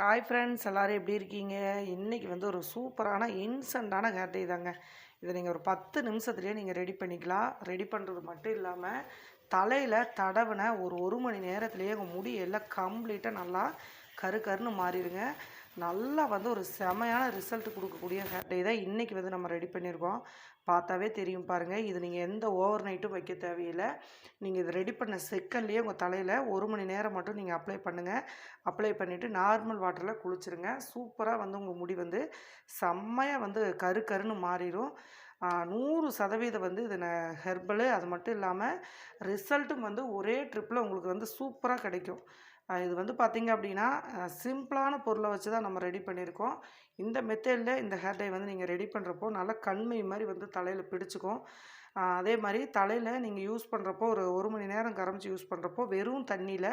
Hi friends எல்லோரும் எப்படி இருக்கீங்க? இன்றைக்கி வந்து ஒரு சூப்பரான இன்ஸ்டண்ட்டான ஹேர் தாங்க. இதை நீங்கள் ஒரு பத்து நிமிஷத்துலேயே நீங்கள் ரெடி பண்ணிக்கலாம். ரெடி பண்ணுறது மட்டும் இல்லாமல் தலையில் தடவின ஒரு ஒரு மணி நேரத்துலேயே உங்கள் முடி எல்லாம் கம்ப்ளீட்டாக நல்லா கரு கருன்னு மாறிடுங்க. நல்லா வந்து ஒரு செமையான ரிசல்ட் கொடுக்கக்கூடிய ஹேர் தான் இன்றைக்கி வந்து நம்ம ரெடி பண்ணியிருக்கோம். பார்த்தாவே தெரியும் பாருங்கள் இது நீங்கள் எந்த ஓவர் நைட்டும் வைக்க தேவையில்லை. நீங்கள் இது ரெடி பண்ண செகண்ட்லேயே உங்கள் தலையில் ஒரு மணி நேரம் மட்டும் நீங்கள் அப்ளை பண்ணுங்கள் அப்ளை பண்ணிவிட்டு நார்மல் வாட்டரில் குளிச்சுருங்க. சூப்பராக வந்து உங்கள் முடி வந்து செம்மையாக வந்து கரு கருன்னு மாறிடும் நூறு சதவீதம் வந்து இது ஹெர்பலு அது மட்டும் இல்லாமல் ரிசல்ட்டும் வந்து ஒரே ட்ரிப்பில் உங்களுக்கு வந்து சூப்பராக கிடைக்கும். இது வந்து பார்த்திங்க அப்படின்னா சிம்பிளான பொருளை வச்சு தான் நம்ம ரெடி பண்ணியிருக்கோம். இந்த மெத்தடில் இந்த ஹேர் டை வந்து நீங்கள் ரெடி பண்ணுறப்போ நல்லா கண்மை மாதிரி வந்து தலையில் பிடிச்சிக்கும். அதே மாதிரி தலையில் நீங்கள் யூஸ் பண்ணுறப்போ ஒரு ஒரு மணி நேரம் கரைஞ்சி யூஸ் பண்ணுறப்போ வெறும் தண்ணியில்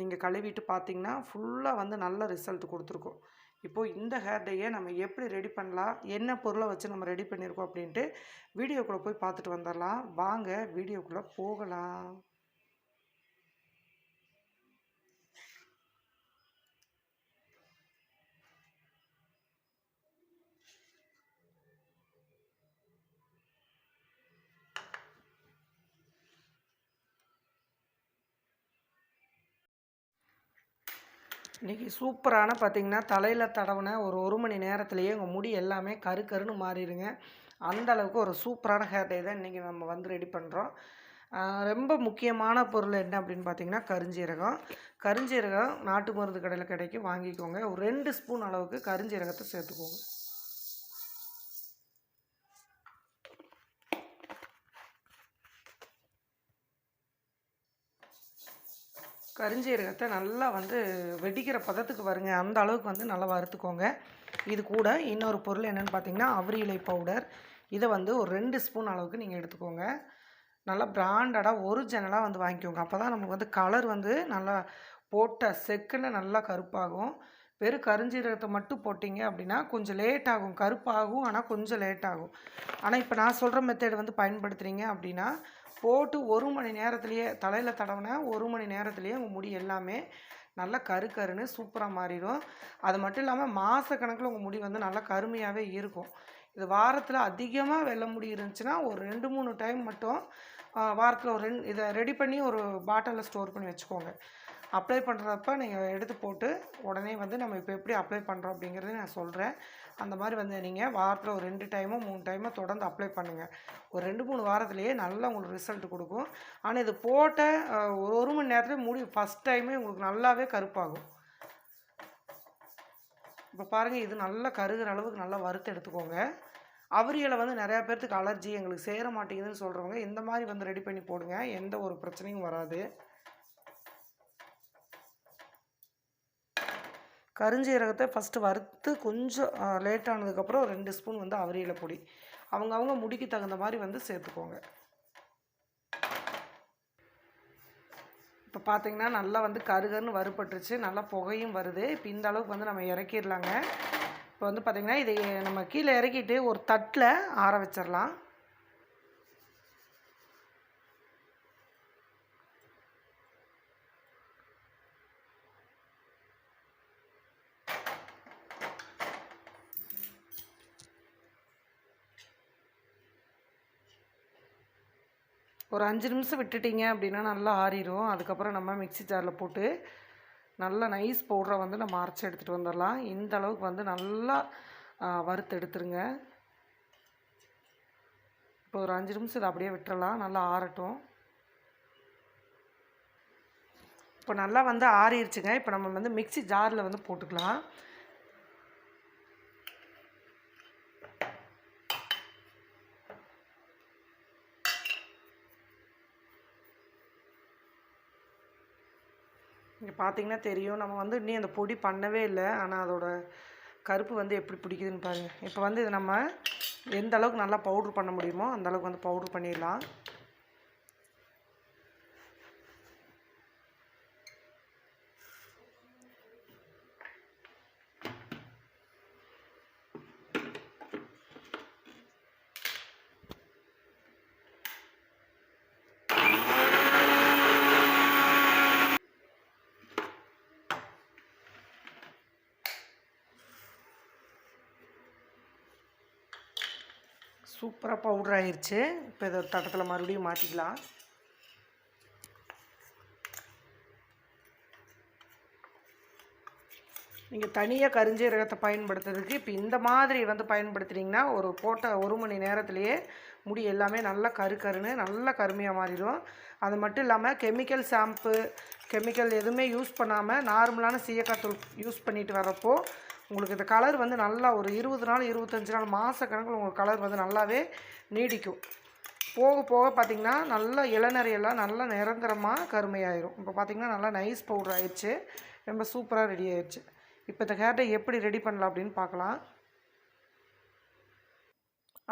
நீங்கள் கழுவிட்டு பார்த்தீங்கன்னா ஃபுல்லாக வந்து நல்ல ரிசல்ட் கொடுத்துருக்கோம். இப்போது இந்த ஹேர் டையை நம்ம எப்படி ரெடி பண்ணலாம்? என்ன பொருளை வச்சு நம்ம ரெடி பண்ணியிருக்கோம் அப்படின்ட்டு வீடியோக்குள்ளே போய் பார்த்துட்டு வந்துடலாம் வாங்க வீடியோக்குள்ளே போகலாம். இன்றைக்கி சூப்பரான பார்த்திங்கன்னா தலையில் தடவின ஒரு ஒரு மணி நேரத்துலேயே உங்கள் முடி எல்லாமே கரு கருன்னு மாறிடுங்க. அந்த அளவுக்கு ஒரு சூப்பரான ஹேர் டே தான் இன்றைக்கி நம்ம வந்து ரெடி பண்ணுறோம் ரொம்ப முக்கியமான பொருள் என்ன அப்படின்னு பார்த்தீங்கன்னா கருஞ்சீரகம். கருஞ்சீரகம் நாட்டு மருந்து கடையில் கிடைக்கும். வாங்கிக்கோங்க. ஒரு ரெண்டு ஸ்பூன் அளவுக்கு கருஞ்சீரகத்தை சேர்த்துக்கோங்க. கரிஞ்சீரகத்தை நல்லா வந்து வெடிக்கிற பதத்துக்கு வருங்க. அந்த அளவுக்கு வந்து நல்லா வறுத்துக்கோங்க. இது கூட இன்னொரு பொருள் என்னென்னு பார்த்தீங்கன்னா அவரி இலை பவுடர் இதை வந்து ஒரு ரெண்டு ஸ்பூன் அளவுக்கு நீங்கள் எடுத்துக்கோங்க. நல்லா பிராண்டடாக ஒரிஜினலாக வந்து வாங்கிக்கோங்க. அப்போ தான் நமக்கு வந்து கலர் வந்து நல்லா போட்ட செக்குன்னு நல்லா கருப்பாகும். வெறும் கருஞ்சீரகத்தை மட்டும் போட்டிங்க அப்படின்னா கொஞ்சம் லேட் ஆகும். கருப்பாகும் ஆனால் கொஞ்சம் லேட் ஆகும். ஆனால் இப்போ நான் சொல்கிற மெத்தேடு வந்து பயன்படுத்துகிறீங்க அப்படின்னா போட்டு ஒரு மணி நேரத்துலேயே தலையில் தடவின ஒரு மணி நேரத்துலேயே உங்கள் முடி எல்லாமே நல்லா கரு கருன்னு சூப்பராக மாறிடும். அது மட்டும் இல்லாமல் மாத கணக்கில் உங்கள் முடி வந்து நல்லா கருமையாகவே இருக்கும். இது வாரத்தில் அதிகமாக வெள்ளை முடி இருந்துச்சுன்னா ஒரு ரெண்டு மூணு டைம் மட்டும் வாரத்தில் ஒரு ரெண்டு இதை ரெடி பண்ணி ஒரு பாட்டிலில் ஸ்டோர் பண்ணி வச்சுக்கோங்க. அப்ளை பண்ணுறப்ப நீங்கள் எடுத்து போட்டு உடனே வந்து நம்ம இப்போ எப்படி அப்ளை பண்ணுறோம் அப்படிங்கிறத நான் சொல்கிறேன் அந்த மாதிரி வந்து நீங்கள் வாரத்தில் ஒரு ரெண்டு டைமோ மூணு டைமோ தொடர்ந்து அப்ளை பண்ணுங்கள் ஒரு ரெண்டு மூணு வாரத்துலேயே நல்லா உங்களுக்கு ரிசல்ட் கொடுக்கும். ஆனால் இது போட்ட ஒரு ஒரு மணி நேரத்தில் முடி ஃபஸ்ட் டைமே உங்களுக்கு நல்லாவே கருப்பாகும். இப்போ பாருங்கள் இது நல்லா கருகிற அளவுக்கு நல்லா வறுத்து எடுத்துக்கோங்க. அவரியலை வந்து நிறையா பேர்த்துக்கு அலர்ஜி எங்களுக்கு சேர மாட்டேங்குதுன்னு சொல்கிறவங்க இந்த மாதிரி வந்து ரெடி பண்ணி போடுங்க. எந்த ஒரு பிரச்சனையும் வராது. கருஞ்சீரகத்தை ஃபஸ்ட்டு வறுத்து கொஞ்சம் லேட் ஆனதுக்கப்புறம் ரெண்டு ஸ்பூன் வந்து அவரியில பொடி. அவங்க அவங்க முடிக்கு தகுந்த மாதிரி வந்து சேர்த்துக்கோங்க. இப்போ பார்த்தீங்கன்னா நல்லா வந்து கருகருன்னு வறுபட்டுருச்சு. நல்லா புகையும் வருது. இப்போ இந்த அளவுக்கு வந்து நம்ம இறக்கிடலாங்க. இப்போ வந்து பார்த்திங்கன்னா இதை நம்ம கீழே இறக்கிட்டு ஒரு தட்டில் ஆற வச்சிடலாம். ஒரு அஞ்சு நிமிஷம் விட்டுட்டிங்க அப்படின்னா நல்லா ஆறிடும் அதுக்கப்புறம் நம்ம மிக்ஸி ஜாரில் போட்டு நல்லா நைஸ் பவுடரை வந்து நம்ம அரைச்சி எடுத்துகிட்டு வந்துடலாம். இந்த அளவுக்கு வந்து நல்லா வறுத்து எடுத்துருங்க. இப்போ ஒரு அஞ்சு நிமிஷம் இதை அப்படியே விட்டுறலாம். நல்லா ஆறட்டும். இப்போ நல்லா வந்து ஆறிடுச்சுங்க இப்போ நம்ம வந்து மிக்ஸி ஜாரில் வந்து போட்டுக்கலாம். இங்கே பார்த்தீங்கன்னா தெரியும். நம்ம வந்து இன்னும் அந்த பொடி பண்ணவே இல்லை. ஆனால் அதோட கருப்பு வந்து எப்படி பிடிக்குதுன்னு பாருங்கள் இப்போ வந்து இது நம்ம எந்த அளவுக்கு நல்லா பவுட்ரு பண்ண முடியுமோ அந்தளவுக்கு வந்து பவுட்ரு பண்ணிடலாம். சூப்பராக பவுடர் ஆயிடுச்சு இப்போ இதை தட்டத்தில் மறுபடியும் மாற்றிக்கலாம் நீங்கள் தனியாக கரிஞ்சீரகத்தை பயன்படுத்துறதுக்கு இப்போ இந்த மாதிரி வந்து பயன்படுத்துனீங்கன்னா ஒரு போட்ட ஒரு மணி நேரத்துலேயே முடி எல்லாமே நல்லா கரு கருன்னு நல்லா கருமையாக மாறிடும். அது மட்டும் இல்லாமல் கெமிக்கல் ஷாம்பு கெமிக்கல் எதுவுமே யூஸ் பண்ணாமல் நார்மலான சீயக்காய் தூள் யூஸ் பண்ணிட்டு வரப்போ உங்களுக்கு இந்த கலர் வந்து நல்லா ஒரு இருபது நாள் இருபத்தஞ்சி நாள் மாத கணக்கில் உங்களுக்கு கலர் வந்து நல்லாவே நீடிக்கும். போக போக பார்த்திங்கன்னா நல்லா இளநறையெல்லாம் நல்லா நிரந்தரமாக கருமையாயிரும். இப்போ பார்த்திங்கன்னா நல்லா நைஸ் பவுடர் ஆயிடுச்சு. ரொம்ப சூப்பராக ரெடி ஆயிடுச்சு. இப்போ இந்த ஹேர் டை எப்படி ரெடி பண்ணலாம் அப்படின்னு பார்க்கலாம்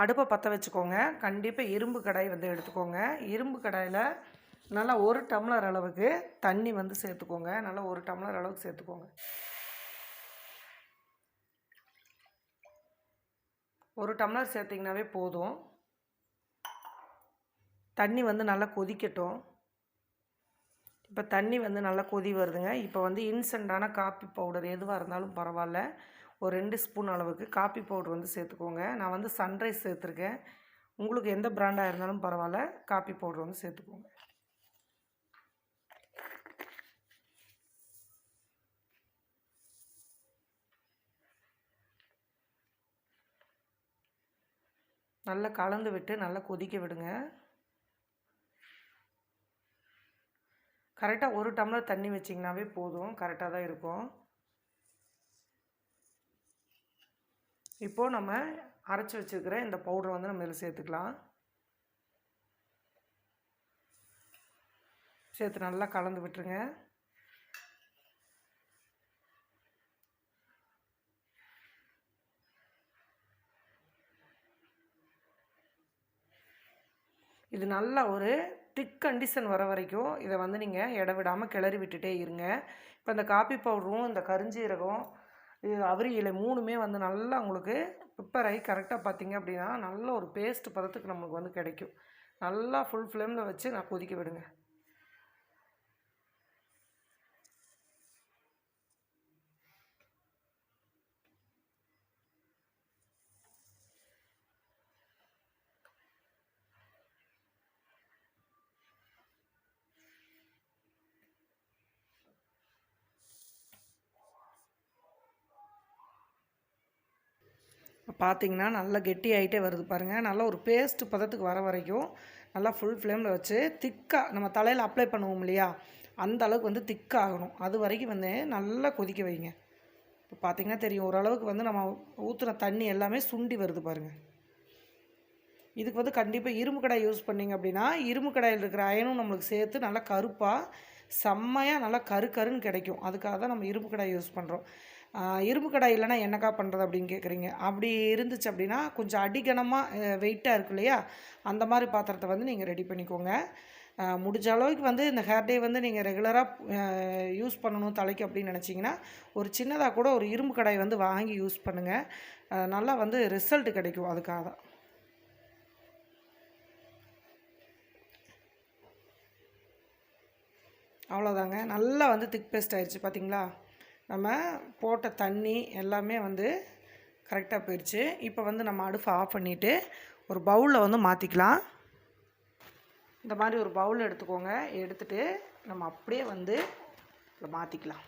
அடுப்பை பற்ற வச்சுக்கோங்க. கண்டிப்பாக இரும்பு கடாய் வந்து எடுத்துக்கோங்க. இரும்பு கடாயில் நல்லா ஒரு டம்ளர் அளவுக்கு தண்ணி வந்து சேர்த்துக்கோங்க. நல்லா ஒரு டம்ளர் அளவுக்கு சேர்த்துக்கோங்க. ஒரு டம்ளர் சேர்த்திங்கனாவே போதும். தண்ணி வந்து நல்லா கொதிக்கட்டும். இப்போ தண்ணி வந்து நல்லா கொதி வருதுங்க. இப்போ வந்து இன்ஸ்டண்ட்டான காப்பி பவுடர் எதுவாக இருந்தாலும் பரவாயில்ல. ஒரு ரெண்டு ஸ்பூன் அளவுக்கு காப்பி பவுடர் வந்து சேர்த்துக்கோங்க. நான் வந்து சன்ரைஸ் சேர்த்துருக்கேன். உங்களுக்கு எந்த பிராண்டாக இருந்தாலும் பரவாயில்ல. காப்பி பவுடர் வந்து சேர்த்துக்கோங்க. நல்லா கலந்து விட்டு நல்லா கொதிக்க விடுங்க. கரெக்டாக ஒரு டம்ளர் தண்ணி வச்சிங்கனாவே போதும். கரெக்டாக தான் இருக்கும். இப்போது நம்ம அரைச்சி வச்சுருக்கிற இந்த பவுடரை வந்து நம்ம இதில் சேர்த்துக்கலாம். சேர்த்து நல்லா கலந்து விட்டுருங்க. இது நல்லா ஒரு திக் கண்டிஷன் வர வரைக்கும் இதை வந்து நீங்கள் இட விடாமல் கிளறி விட்டுட்டே இருங்க. இப்போ இந்த காப்பி பவுடரும் இந்த கருஞ்சீரகம் இது அவரி இலை மூணுமே வந்து நல்லா உங்களுக்கு ப்ரிப்பர் ஆகி கரெக்டாக பார்த்தீங்க அப்படின்னா நல்ல ஒரு பேஸ்ட் பதத்துக்கு நமக்கு வந்து கிடைக்கும். நல்லா ஃபுல் ஃப்ளேமில் வச்சு நான் கொதிக்க விடுங்க. பார்த்தீங்கன்னா நல்லா கெட்டி ஆகிட்டே வருது பாருங்கள் நல்லா ஒரு பேஸ்ட் பதத்துக்கு வர வரைக்கும் நல்லா ஃபுல் ஃப்ளேமில் வச்சு திக்காக நம்ம தலையில் அப்ளை பண்ணுவோம் இல்லையா? அந்த அளவுக்கு வந்து திக்காகணும் அது வரைக்கும் வந்து நல்லா கொதிக்க வைங்க. இப்போ பார்த்தீங்கன்னா தெரியும். ஓரளவுக்கு வந்து நம்ம ஊற்றுன தண்ணி எல்லாமே சுண்டி வருது பாருங்கள் இதுக்கு வந்து கண்டிப்பாக இரும்பு கடாய் யூஸ் பண்ணிங்க அப்படின்னா இரும்பு கடாயில் இருக்கிற அயனும் நம்மளுக்கு சேர்த்து நல்லா கருப்பாக செம்மையாக நல்லா கரு கருன்னு கிடைக்கும். அதுக்காக தான் நம்ம இரும்பு கடாய் யூஸ் பண்ணுறோம் இரும்பு கடை இல்லைன்னா என்னக்கா பண்ணுறது அப்படின்னு கேட்குறீங்க அப்படி இருந்துச்சு அப்படின்னா கொஞ்சம் அடிகனமாக வெயிட்டாக இருக்கு இல்லையா? அந்த மாதிரி பாத்திரத்தை வந்து நீங்கள் ரெடி பண்ணிக்கோங்க. முடிஞ்ச அளவுக்கு வந்து இந்த ஹேர் டே வந்து நீங்கள் ரெகுலராக யூஸ் பண்ணணும் தலைக்கு அப்படின்னு நினச்சிங்கன்னா ஒரு சின்னதாக கூட ஒரு இரும்பு கடாய் வந்து வாங்கி யூஸ் பண்ணுங்கள் நல்லா வந்து ரிசல்ட் கிடைக்கும் அதுக்காக தான். அவ்வளோதாங்க நல்லா வந்து திக் பேஸ்ட் ஆயிடுச்சு பார்த்தீங்களா நம்ம போட்ட தண்ணி எல்லாமே வந்து கரெக்டாக போயிடுச்சு இப்போ வந்து நம்ம அடுப்பை ஆஃப் பண்ணிவிட்டு ஒரு பவுலில் வந்து மாற்றிக்கலாம் இந்த மாதிரி ஒரு பவுல் எடுத்துக்கோங்க. எடுத்துகிட்டு நம்ம அப்படியே வந்து மாற்றிக்கலாம்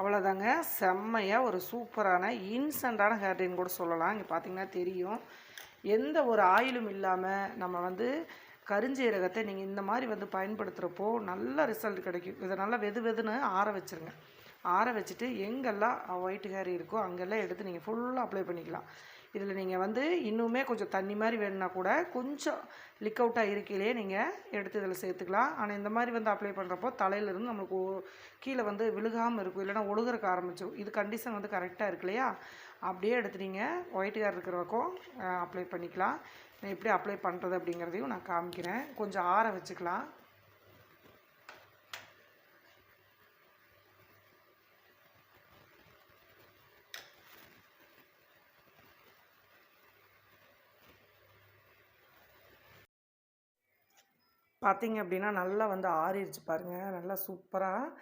அவ்வளோதாங்க செம்மையாக ஒரு சூப்பரான இன்ஸ்டண்ட்டான ஹேர்டைன் கூட சொல்லலாம். இங்கே பார்த்தீங்கன்னா தெரியும். எந்த ஒரு ஆயிலும் இல்லாமல் நம்ம வந்து கருஞ்சீரகத்தை நீங்கள் இந்த மாதிரி வந்து பயன்படுத்துகிறப்போ நல்ல ரிசல்ட் கிடைக்கும். இதை நல்லா வெது வெதுன்னு ஆற வச்சுருங்க. ஆற வச்சுட்டு எங்கெல்லாம் ஒயிட் ஹேர் இருக்கோ அங்கெல்லாம் எடுத்து நீங்கள் ஃபுல்லாக அப்ளை பண்ணிக்கலாம். இதில் நீங்கள் வந்து இன்னுமே கொஞ்சம் தண்ணி மாதிரி வேணும்னா கூட கொஞ்சம் லிக் அவுட்டாக இருக்கையிலே நீங்கள் எடுத்து இதில் சேர்த்துக்கலாம். ஆனால் இந்த மாதிரி வந்து அப்ளை பண்ணுறப்போ தலையிலேருந்து நம்மளுக்கு கீழே வந்து விழுகாமல் இருக்கும். இல்லைன்னா ஒழுகுறக்கு ஆரம்பிச்சிடும் இது கண்டிஷன் வந்து கரெக்டாக இருக்கு இல்லையா? அப்படியே எடுத்து நீங்கள் ஒயிட் ஹேர் இருக்கிற பக்கம் அப்ளை பண்ணிக்கலாம். எப்படி அப்ளை பண்ணுறது அப்படிங்கிறதையும் நான் காமிக்கிறேன். கொஞ்சம் ஆற வச்சுக்கலாம். பார்த்தீங்க அப்படின்னா நல்லா வந்து ஆறிடுச்சு பாருங்கள் நல்லா சூப்பராக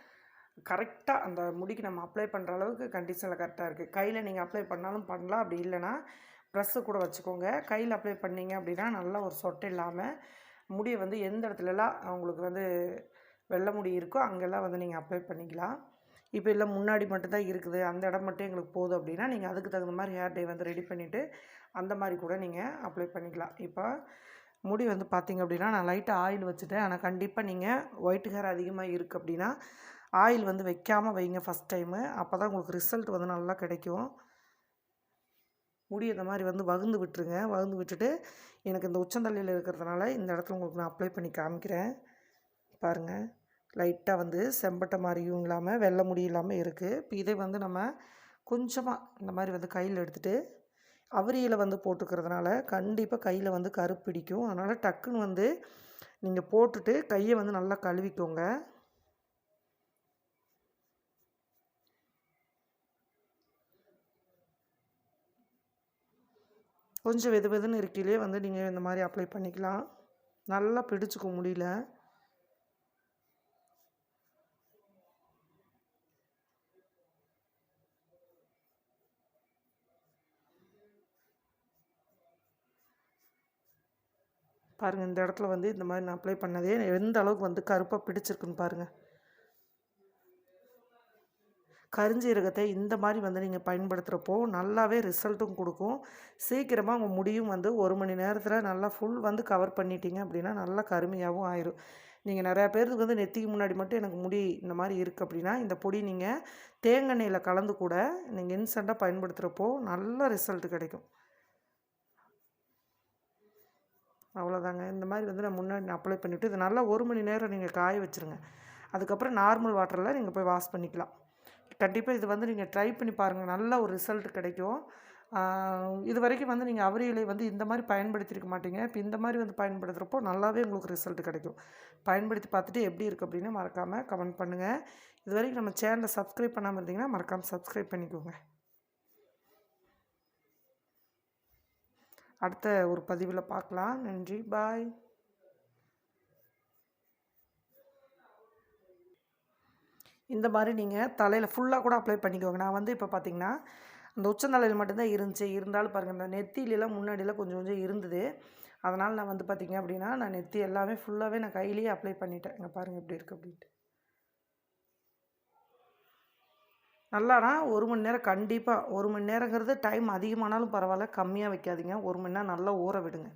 கரெக்டாக அந்த முடிக்கு நம்ம அப்ளை பண்ணுற அளவுக்கு கண்டிஷனில் கரெக்டாக இருக்குது கையில் நீங்கள் அப்ளை பண்ணாலும் பண்ணலாம். அப்படி இல்லைன்னா ப்ரெஸ்ஸு கூட வச்சுக்கோங்க. கையில் அப்ளை பண்ணீங்க அப்படின்னா நல்லா ஒரு சொட்டை இல்லாமல் முடியை வந்து எந்த இடத்துலலாம் உங்களுக்கு வந்து வெள்ளை முடி இருக்கோ அங்கெல்லாம் வந்து நீங்கள் அப்ளை பண்ணிக்கலாம். இப்போ இல்லை முன்னாடி மட்டும்தான் இருக்குது. அந்த இடம் மட்டும் எங்களுக்கு போதும் அப்படின்னா நீங்கள் அதுக்கு தகுந்த மாதிரி ஹேர் டே வந்து ரெடி பண்ணிவிட்டு அந்த மாதிரி கூட நீங்கள் அப்ளை பண்ணிக்கலாம். இப்போ முடி வந்து பார்த்தீங்க அப்படின்னா நான் லைட்டாக ஆயில் வச்சுட்டேன். ஆனால் கண்டிப்பாக நீங்கள் ஒயிட் ஹேர் அதிகமாக இருக்குது அப்படின்னா ஆயில் வந்து வைக்காமல் வைங்க ஃபஸ்ட் டைமு அப்போ தான் உங்களுக்கு ரிசல்ட் வந்து நல்லா கிடைக்கும். முடி இந்த மாதிரி வந்து வகுந்து விட்டுருங்க. வகுந்து விட்டுட்டு எனக்கு இந்த உச்சந்தலையில் இருக்கிறதுனால இந்த இடத்துல உங்களுக்கு நான் அப்ளை பண்ணி காமிக்கிறேன். பாருங்கள் லைட்டாக வந்து செம்பட்டை மாதிரியும் இல்லாமல் வெள்ளை முடி இல்லாமல் இருக்குது இப்போ இதை வந்து நம்ம கொஞ்சமாக இந்த மாதிரி வந்து கையில் எடுத்துகிட்டு அவரியில் வந்து போட்டுக்கிறதுனால கண்டிப்பாக கையில் வந்து கருப்பிடிக்கும் அதனால் டக்குன்னு வந்து நீங்கள் போட்டுட்டு கையை வந்து நல்லா கழுவிக்கோங்க. கொஞ்சம் வெது வெதுன்னு இருக்கையிலே வந்து நீங்கள் இந்த மாதிரி அப்ளை பண்ணிக்கலாம். நல்லா பிடிச்சிக்க முடியல. பாருங்கள் இந்த இடத்துல வந்து இந்த மாதிரி நான் அப்ளை பண்ணதே எந்த அளவுக்கு வந்து கருப்பாக பிடிச்சிருக்குன்னு பாருங்கள் கருஞ்சீரகத்தை இந்த மாதிரி வந்து நீங்கள் பயன்படுத்துகிறப்போ நல்லாவே ரிசல்ட்டும் கொடுக்கும். சீக்கிரமாக உங்கள் முடியும் வந்து ஒரு மணி நேரத்தில் நல்லா ஃபுல் வந்து கவர் பண்ணிட்டீங்க அப்படின்னா நல்லா கருமையாகவும் ஆயிரும். நீங்கள் நிறையா பேருக்கு வந்து நெத்திக்கு முன்னாடி மட்டும் எனக்கு முடி இந்த மாதிரி இருக்குது அப்படின்னா இந்த பொடி நீங்கள் தேங்காய் கலந்து கூட நீங்கள் இன்ஸ்டண்ட்டாக பயன்படுத்துகிறப்போ நல்ல ரிசல்ட் கிடைக்கும். அவ்வளோதாங்க. இந்த மாதிரி வந்து நான் முன்னாடி அப்ளை பண்ணிவிட்டு இது நல்லா ஒரு மணி நேரம் நீங்கள் காய வச்சுருங்க. அதுக்கப்புறம் நார்மல் வாட்டரில் நீங்கள் போய் வாஷ் பண்ணிக்கலாம். கண்டிப்பாக இது வந்து நீங்கள் ட்ரை பண்ணி பாருங்கள் நல்ல ஒரு ரிசல்ட் கிடைக்கும். இது வரைக்கும் வந்து நீங்கள் அவரியலை வந்து இந்த மாதிரி பயன்படுத்தியிருக்க மாட்டீங்க. இப்போ இந்த மாதிரி வந்து பயன்படுத்துகிறப்போ நல்லாவே உங்களுக்கு ரிசல்ட் கிடைக்கும். பயன்படுத்தி பார்த்துட்டு எப்படி இருக்குது அப்படின்னு மறக்காமல் கமெண்ட் பண்ணுங்கள் இது வரைக்கும் நம்ம சேனலை சப்ஸ்கிரைப் பண்ணாமல் இருந்தீங்கன்னா மறக்காமல் சப்ஸ்கிரைப் பண்ணிக்கோங்க. அடுத்த ஒரு பதிவில் பார்க்கலாம். நன்றி. பாய். இந்த மாதிரி நீங்கள் தலையில் ஃபுல்லாக கூட அப்ளை பண்ணிக்கோங்க. நான் வந்து இப்போ பார்த்தீங்கன்னா அந்த உச்சந்தலையில் மட்டும்தான் இருந்துச்சு. இருந்தாலும் பாருங்கள் இந்த நெத்தியிலலாம் முன்னாடியெல்லாம் கொஞ்சம் கொஞ்சம் இருந்தது. அதனால் நான் வந்து பார்த்திங்க அப்படின்னா நான் நெத்தி எல்லாமே ஃபுல்லாகவே நான் கையிலேயே அப்ளை பண்ணிட்டேன். இங்கே பாருங்கள் எப்படி இருக்குது அப்படின்ட்டு. நல்லானா ஒரு மணி நேரம் கண்டிப்பாக ஒரு மணி நேரங்கிறது டைம் அதிகமானாலும் பரவாயில்ல கம்மியாக வைக்காதீங்க. ஒரு மணி நேரம் நல்லா ஊற விடுங்க.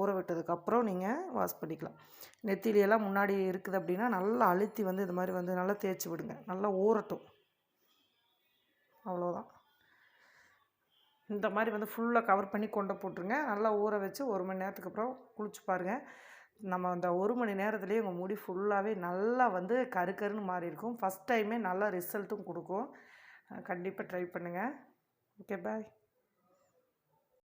ஊற விட்டதுக்கப்புறம் நீங்கள் வாஷ் பண்ணிக்கலாம். நெத்திலியெல்லாம் முன்னாடி இருக்குது அப்படின்னா நல்லா அழுத்தி வந்து இது மாதிரி வந்து நல்லா தேய்ச்சி விடுங்க. நல்லா ஊறட்டும். அவ்வளோதான் இந்த மாதிரி வந்து ஃபுல்லாக கவர் பண்ணி கொண்டு போட்டுருங்க. நல்லா ஊற வச்சு ஒரு மணி நேரத்துக்கு அப்புறம் குளிச்சு பாருங்கள் நம்ம அந்த ஒரு மணி நேரத்துலேயே உங்கள் முடி ஃபுல்லாகவே நல்லா வந்து கரு கருன்னு மாறி இருக்கும் ஃபஸ்ட் டைமே நல்லா ரிசல்ட்டும் கொடுக்கும் கண்டிப்பாக ட்ரை பண்ணுங்கள் ஓகே பாய்